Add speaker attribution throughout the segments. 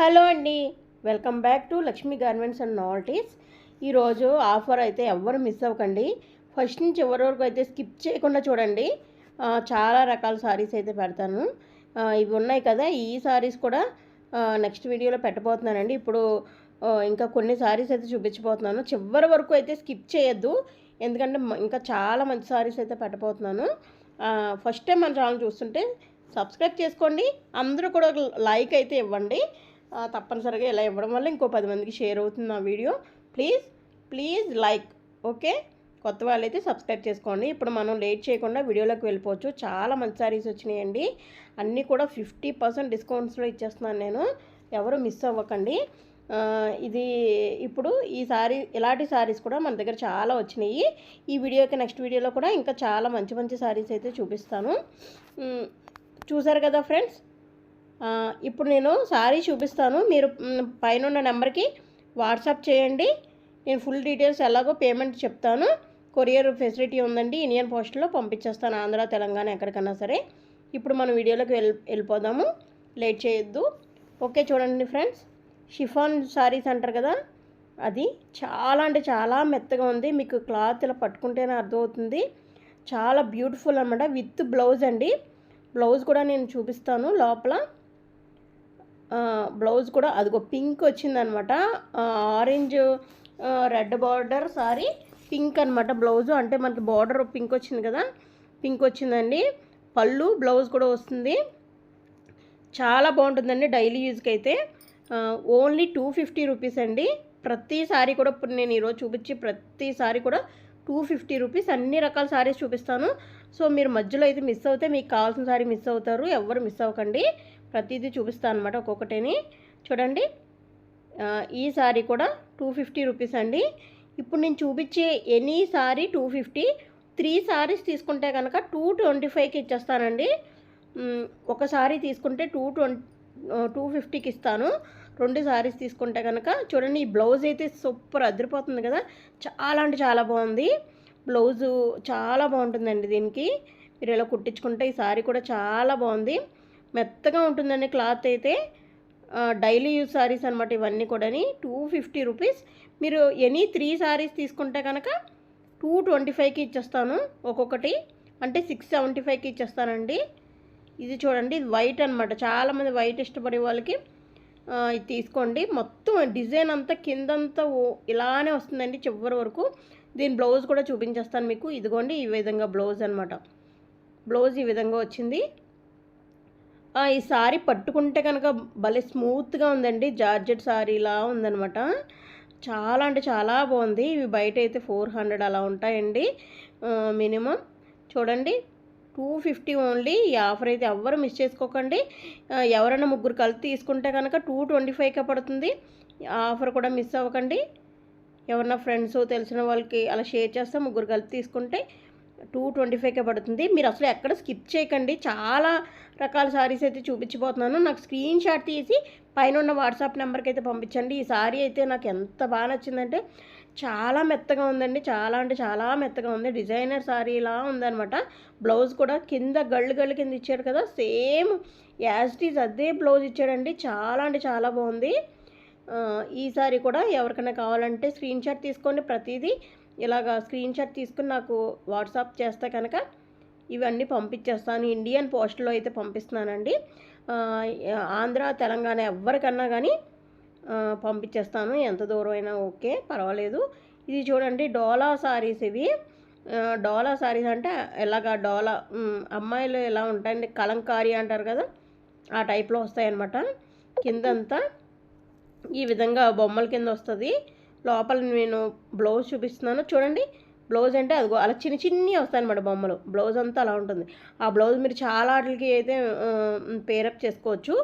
Speaker 1: Hello అండి. Welcome back to Lakshmi garments and novelties ఈరోజు offer అయితే ఎవ్వరు మిస్ అవ్వకండి. ఫస్ట్ నుంచి ఎవరి వరకు అయితే స్కిప్ చేయకుండా చూడండి. చాలా రకాల సారీస్ అయితే పెడతాను. ఇవి ఉన్నాయి కదా ఈ సారీస్ కూడా నెక్స్ట్ వీడియోలో పెట్టబోతున్నానండి. ఇప్పుడు ఇంకా కొన్ని సారీస్ అయితే చూపించబోతున్నాను. చివరి వరకు అయితే స్కిప్ చేయొద్దు. ఎందుకంటే ఇంకా చాలా మంచి సారీస్ అయితే పెట్టబోతున్నాను. ఫస్ట్ టైం మన ఛానల్ చూస్తుంటే సబ్స్క్రైబ్ చేసుకోండి. అందరూ కూడా లైక్ అయితే ఇవ్వండి. తప్పనిసరిగా ఇలా ఇవ్వడం వల్ల ఇంకో పది మందికి షేర్ అవుతుంది ఆ video. Please please like okay? కొత్త వాళ్ళైతే సబ్స్క్రైబ్ చేసుకోండి. ఇప్పుడు మనం లేట్ చేయకుండా వీడియోలోకి వెళ్ళిపోవచ్చు. చాలా మంచి సారీస్ వచ్చినాయండి. అన్నీ కూడా ఫిఫ్టీ పర్సెంట్ డిస్కౌంట్స్లో ఇచ్చేస్తున్నాను నేను. ఎవరు మిస్ అవ్వకండి. ఇది ఇప్పుడు ఈ సారీ ఇలాంటి సారీస్ కూడా మన దగ్గర చాలా వచ్చినాయి. ఈ వీడియోకి నెక్స్ట్ వీడియోలో కూడా ఇంకా చాలా మంచి మంచి సారీస్ అయితే చూపిస్తాను. చూసారు కదా ఫ్రెండ్స్? ఇప్పుడు నేను సారీ చూపిస్తాను. మీరు పైన ఉన్న నెంబర్కి వాట్సాప్ చేయండి. నేను ఫుల్ డీటెయిల్స్ ఎలాగో పేమెంట్ చెప్తాను. కొరియర్ ఫెసిలిటీ ఉందండి. ఇండియన్ పోస్ట్లో పంపించేస్తాను. ఆంధ్ర తెలంగాణ ఎక్కడికన్నా సరే. ఇప్పుడు మనం వీడియోలోకి వెళ్ళి వెళ్ళిపోదాము. లేట్ చేయొద్దు. ఓకే చూడండి ఫ్రెండ్స్. షిఫాన్ శారీస్ అంటారు కదా. అది చాలా అంటే చాలా మెత్తగా ఉంది. మీకు క్లాత్ ఇలా పట్టుకుంటేనే అర్థమవుతుంది. చాలా బ్యూటిఫుల్ అనమాట విత్ బ్లౌజ్ అండి. బ్లౌజ్ కూడా నేను చూపిస్తాను లోపల. బ్లౌజ్ కూడా అదిగో పింక్ వచ్చిందనమాట. Orange red border sari pink అనమాట బ్లౌజ్. అంటే మనకి బార్డర్ పింక్ వచ్చింది కదా పింక్ వచ్చిందండి. పళ్ళు బ్లౌజ్ కూడా వస్తుంది. చాలా బాగుంటుందండి డైలీ యూజ్కి అయితే ఓన్లీ టూ ఫిఫ్టీ రూపీస్ అండి. ప్రతి సారీ కూడా ఇప్పుడు నేను ఈరోజు చూపించి ప్రతి సారీ కూడా టూ ఫిఫ్టీ రూపీస్. అన్ని రకాల సారీస్ చూపిస్తాను. సో మీరు మధ్యలో అయితే మిస్ అవుతే మీకు కావాల్సిన సారీ మిస్ అవుతారు. ఎవరు మిస్ అవ్వకండి. ప్రతిదీ చూపిస్తాను అనమాట ఒక్కొక్కటిని. చూడండి. ఈ సారీ కూడా టూ ఫిఫ్టీ రూపీస్ అండి. ఇప్పుడు నేను చూపించే any sari two fifty three saris తీసుకుంటే కనుక టూ ట్వంటీ ఫైవ్కి ఇచ్చేస్తానండి. ఒక సారీ తీసుకుంటే టూ ట్వంటీ టూ ఫిఫ్టీకి ఇస్తాను. రెండు సారీస్ తీసుకుంటే కనుక చూడండి ఈ బ్లౌజ్ అయితే సూపర్ అదిరిపోతుంది కదా. చాలా అంటే చాలా బాగుంది. బ్లౌజు చాలా బాగుంటుందండి దీనికి. మీరు ఇలా కుట్టించుకుంటే ఈ సారీ కూడా చాలా బాగుంది. మెత్తగా ఉంటుందండి క్లాత్ అయితే డైలీ యూజ్ సారీస్ అనమాట ఇవన్నీ కూడాని. Two fifty rupees. మీరు ఎనీ త్రీ సారీస్ తీసుకుంటే కనుక టూ ట్వంటీ ఫైవ్కి ఇచ్చేస్తాను ఒక్కొక్కటి. అంటే సిక్స్ సెవెంటీ ఫైవ్కి ఇచ్చేస్తానండి. ఇది చూడండి ఇది వైట్ అనమాట చాలామంది వైట్ ఇష్టపడే వాళ్ళకి ఇది తీసుకోండి. మొత్తం డిజైన్ అంతా కిందంతా ఇలానే వస్తుందండి చివరి వరకు. దీని బ్లౌజ్ కూడా చూపించేస్తాను మీకు. ఇదిగోండి ఈ విధంగా బ్లౌజ్ అనమాట బ్లౌజ్ ఈ విధంగా వచ్చింది. ఈ సారీ పట్టుకుంటే కనుక భలే స్మూత్గా ఉందండి. జార్జెట్ సారీలా ఉందనమాట చాలా అంటే చాలా బాగుంది. ఇవి బయట అయితే ఫోర్ హండ్రెడ్ అలా ఉంటాయండి. మినిమం చూడండి. Two fifty only. ఈ ఆఫర్ అయితే ఎవ్వరు మిస్ చేసుకోకండి. ఎవరైనా ముగ్గురు కలిసి తీసుకుంటే కనుక టూ ట్వంటీ ఫైవ్కే పడుతుంది. ఆఫర్ కూడా మిస్ అవ్వకండి. ఎవరన్నా ఫ్రెండ్స్ తెలిసిన వాళ్ళకి అలా షేర్ చేస్తే ముగ్గురు కలిపి తీసుకుంటే టూ ట్వంటీ ఫైవ్కే పడుతుంది. మీరు అసలు ఎక్కడ స్కిప్ చేయకండి. చాలా రకాల సారీస్ అయితే చూపించిపోతున్నాను నాకు స్క్రీన్ షాట్ తీసి పైన ఉన్న వాట్సాప్ నెంబర్కి అయితే పంపించండి. ఈ సారీ అయితే నాకు ఎంత బాగా నచ్చిందంటే చాలా మెత్తగా ఉందండి. చాలా అంటే చాలా మెత్తగా ఉంది. డిజైనర్ సారీలా ఉందనమాట బ్లౌజ్ కూడా కింద గళ్ళు గళ్ళు కింద ఇచ్చాడు కదా సేమ్ యాజ్ ఇట్ ఈజ్ అదే బ్లౌజ్ ఇచ్చాడండి. చాలా అంటే చాలా బాగుంది. ఈ సారీ కూడా ఎవరికైనా కావాలంటే స్క్రీన్ షాట్ తీసుకోండి. ప్రతిదీ ఇలాగా స్క్రీన్ షాట్ తీసుకుని నాకు వాట్సాప్ చేస్తే కనుక ఇవన్నీ పంపించేస్తాను. ఇండియన్ పోస్ట్లో అయితే పంపిస్తున్నానండి. ఆంధ్ర తెలంగాణ ఎవరికన్నా కానీ పంపించేస్తాను. ఎంత దూరం అయినా ఓకే పర్వాలేదు. ఇది చూడండి డోలా సారీస్ ఇవి. డోలా సారీస్ అంటే ఎలాగా డోలా అమ్మాయిలు ఎలా ఉంటాయండి కలంకారీ అంటారు కదా ఆ టైప్లో వస్తాయన్నమాట. కిందంతా ఈ విధంగా బొమ్మల కింద వస్తుంది. లోపల నేను బ్లౌజ్ చూపిస్తున్నాను. చూడండి బ్లౌజ్ అంటే అదిగో అలా చిన్న చిన్ని వస్తాయి అనమాట బొమ్మలు. బ్లౌజ్ అంతా అలా ఉంటుంది. ఆ బ్లౌజ్ మీరు చాలా వాటికి అయితే పేరప్ చేసుకోవచ్చు.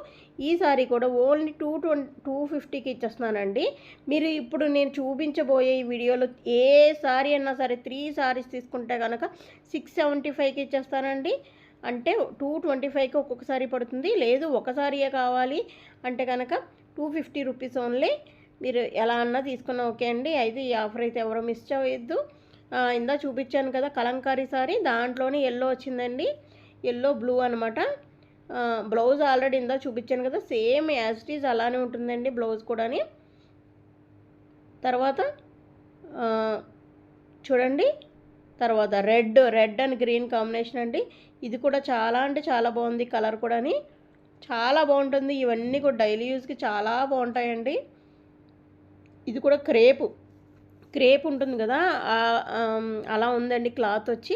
Speaker 1: ఈ సారీ కూడా ఓన్లీ టూ ట్వంటీ టూ ఫిఫ్టీకి ఇచ్చేస్తున్నానండి. మీరు ఇప్పుడు నేను చూపించబోయే ఈ వీడియోలో ఏ సారీ అన్నా సరే త్రీ సారీస్ తీసుకుంటే కనుక సిక్స్ సెవెంటీ ఫైవ్కి ఇచ్చేస్తానండి. అంటే టూ ట్వంటీ ఫైవ్కి ఒక్కొక్కసారి పడుతుంది. లేదు ఒకసారియే కావాలి. అంటే కనుక టూ ఫిఫ్టీ రూపీస్ ఓన్లీ. మీరు ఎలా అన్నా తీసుకున్నా ఓకే అండి. అయితే ఈ ఆఫర్ అయితే ఎవరో మిస్ చేయొద్దు. ఇందా చూపించాను కదా కలంకారీ సారీ. దాంట్లోనే ఎల్లో వచ్చిందండి. ఎల్లో బ్లూ అనమాట బ్లౌజ్ ఆల్రెడీ ఇందా చూపించాను కదా. సేమ్ యాజిటీస్ అలానే ఉంటుందండి బ్లౌజ్ కూడాని. తర్వాత చూడండి. తర్వాత red red and green combination అండి. ఇది కూడా చాలా అంటే చాలా బాగుంది కలర్ కూడాని. చాలా బాగుంటుంది. ఇవన్నీ కూడా డైలీ యూస్కి చాలా బాగుంటాయండి. ఇది కూడా క్రేపు. క్రేప్ ఉంటుంది కదా అలా ఉందండి క్లాత్ వచ్చి.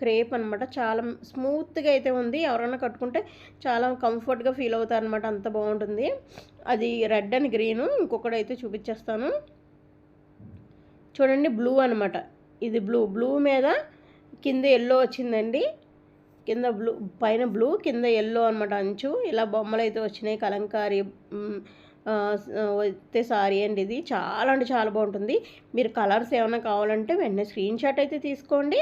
Speaker 1: క్రేప్ అనమాట చాలా స్మూత్గా అయితే ఉంది. ఎవరైనా కట్టుకుంటే చాలా కంఫర్ట్గా ఫీల్ అవుతారు అనమాట అంత బాగుంటుంది. అది రెడ్ అండ్ గ్రీను. ఇంకొకటి అయితే చూపించేస్తాను. చూడండి బ్లూ అనమాట ఇది బ్లూ. బ్లూ మీద కింద ఎల్లో వచ్చిందండి. కింద బ్లూ పైన బ్లూ కింద ఎల్లో అనమాట అంచు. ఇలా బొమ్మలు అయితే వచ్చినాయి. కలంకారీ మ్, సారీ అండి ఇది. చాలా అంటే చాలా బాగుంటుంది. మీరు కలర్స్ ఏమైనా కావాలంటే వెంటనే స్క్రీన్ షాట్ అయితే తీసుకోండి.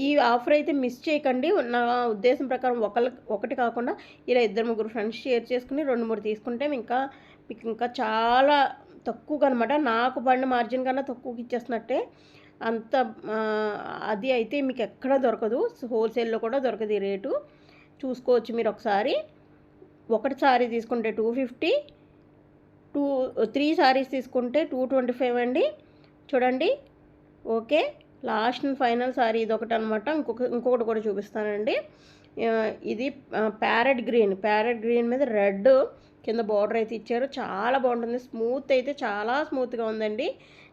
Speaker 1: ఈ ఆఫర్ అయితే మిస్ చేయకండి. నా ఉద్దేశం ప్రకారం ఒకళ్ళ ఒకటి కాకుండా ఇలా ఇద్దరు ముగ్గురు ఫ్రెండ్స్ షేర్ చేసుకుని రెండు మూడు తీసుకుంటే ఇంకా మీకు ఇంకా చాలా తక్కువగా అనమాట నాకు పడిన మార్జిన్ కన్నా తక్కువకి ఇచ్చేస్తున్నట్టే. అంత అది అయితే మీకు ఎక్కడ దొరకదు. హోల్సేల్లో కూడా దొరకదు ఈ రేటు. చూసుకోవచ్చు మీరు ఒకసారి. ఒకటి సారీ తీసుకుంటే two fifty two three saris తీసుకుంటే టూ ట్వంటీ ఫైవ్ అండి. చూడండి. Okay. Last and final sari ఇది ఒకటి అనమాట ఇంకొక ఇంకొకటి కూడా చూపిస్తానండి. ఇది ప్యారెట్ గ్రీన్. ప్యారెట్ గ్రీన్ మీద రెడ్ కింద బార్డర్ అయితే ఇచ్చారు. చాలా బాగుంటుంది. స్మూత్ అయితే చాలా స్మూత్గా ఉందండి.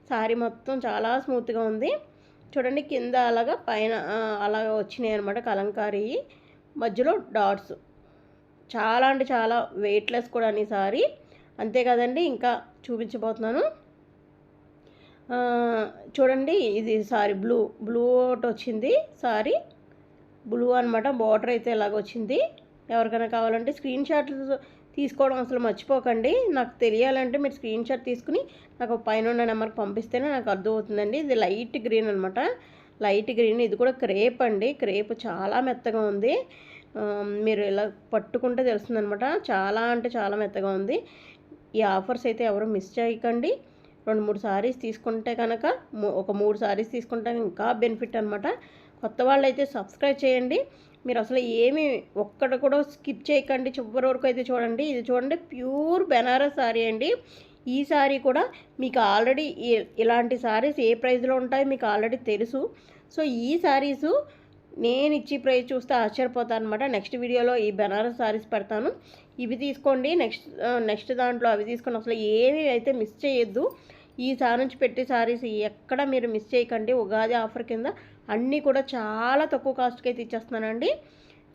Speaker 1: సారీ మొత్తం చాలా స్మూత్గా ఉంది. చూడండి కింద అలాగా పైన అలాగా వచ్చినాయి అనమాట కలంకారీ. మధ్యలో డాట్స్. చాలా అంటే చాలా వెయిట్లెస్ కూడా అని సారీ అంతే కదండి ఇంకా చూపించబోతున్నాను. చూడండి ఇది సారీ బ్లూ బ్లూ ఒకటి వచ్చింది సారీ బ్లూ అనమాట బార్డర్ అయితే ఇలాగ వచ్చింది. ఎవరికైనా కావాలంటే స్క్రీన్ షాట్లు తీసుకోవడం అసలు మర్చిపోకండి. నాకు తెలియాలంటే మీరు స్క్రీన్ షాట్ తీసుకుని నాకు పైన ఉన్న నెంబర్కి పంపిస్తేనే నాకు అర్థమవుతుందండి. ఇది లైట్ గ్రీన్ అనమాట లైట్ గ్రీన్ ఇది కూడా క్రేప్ అండి. క్రేప్ చాలా మెత్తగా ఉంది. మీరు ఇలా పట్టుకుంటే తెలుస్తుందనమాట చాలా అంటే చాలా మెత్తగా ఉంది. ఈ ఆఫర్స్ అయితే ఎవరు మిస్ చేయకండి. రెండు మూడు సారీస్ తీసుకుంటే కనుక ఒక మూడు సారీస్ తీసుకుంటే ఇంకా బెనిఫిట్ అనమాట కొత్త వాళ్ళు అయితే సబ్స్క్రైబ్ చేయండి. మీరు అసలు ఏమి ఒక్కటి కూడా స్కిప్ చేయకండి. చివరి వరకు అయితే చూడండి. ఇది చూడండి ప్యూర్ బెనారస్ సారీ అండి. ఈ సారీ కూడా మీకు ఆల్రెడీ ఇలాంటి సారీస్ ఏ ప్రైస్లో ఉంటాయో మీకు ఆల్రెడీ తెలుసు. సో ఈ సారీసు నేను ఇచ్చి ప్రైస్ చూస్తే ఆశ్చర్యపోతాను అనమాట నెక్స్ట్ వీడియోలో ఈ బెనారస్ సారీస్ పెడతాను. ఇవి తీసుకోండి. నెక్స్ట్ నెక్స్ట్ దాంట్లో అవి తీసుకొని అసలు ఏవి అయితే మిస్ చేయొద్దు. ఈ సారి నుంచి పెట్టే సారీస్ ఎక్కడ మీరు మిస్ చేయకండి. ఉగాది ఆఫర్ కింద అన్నీ కూడా చాలా తక్కువ కాస్ట్కి అయితే ఇచ్చేస్తున్నానండి.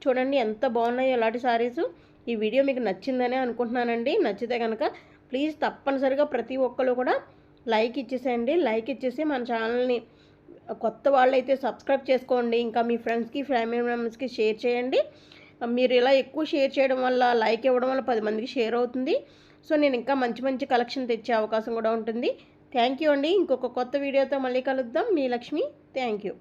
Speaker 1: చూడండి ఎంత బాగున్నాయో ఇలాంటి సారీస్. ఈ వీడియో మీకు నచ్చిందనే అనుకుంటున్నానండి. నచ్చితే కనుక ప్లీజ్ తప్పనిసరిగా ప్రతి ఒక్కరు కూడా లైక్ ఇచ్చేసేయండి. లైక్ ఇచ్చేసి మన ఛానల్ని కొత్త వాళ్ళైతే సబ్స్క్రైబ్ చేసుకోండి. ఇంకా మీ ఫ్రెండ్స్కి ఫ్యామిలీ మెంబర్స్కి షేర్ చేయండి. మీరు ఇలా ఎక్కువ షేర్ చేయడం వల్ల లైక్ ఇవ్వడం వల్ల పది మందికి షేర్ అవుతుంది. సో నేను ఇంకా మంచి మంచి కలెక్షన్ తెచ్చే అవకాశం కూడా ఉంటుంది. థ్యాంక్ యూ అండి. ఇంకొక కొత్త వీడియోతో మళ్ళీ కలుద్దాం. మీ లక్ష్మి థ్యాంక్ యూ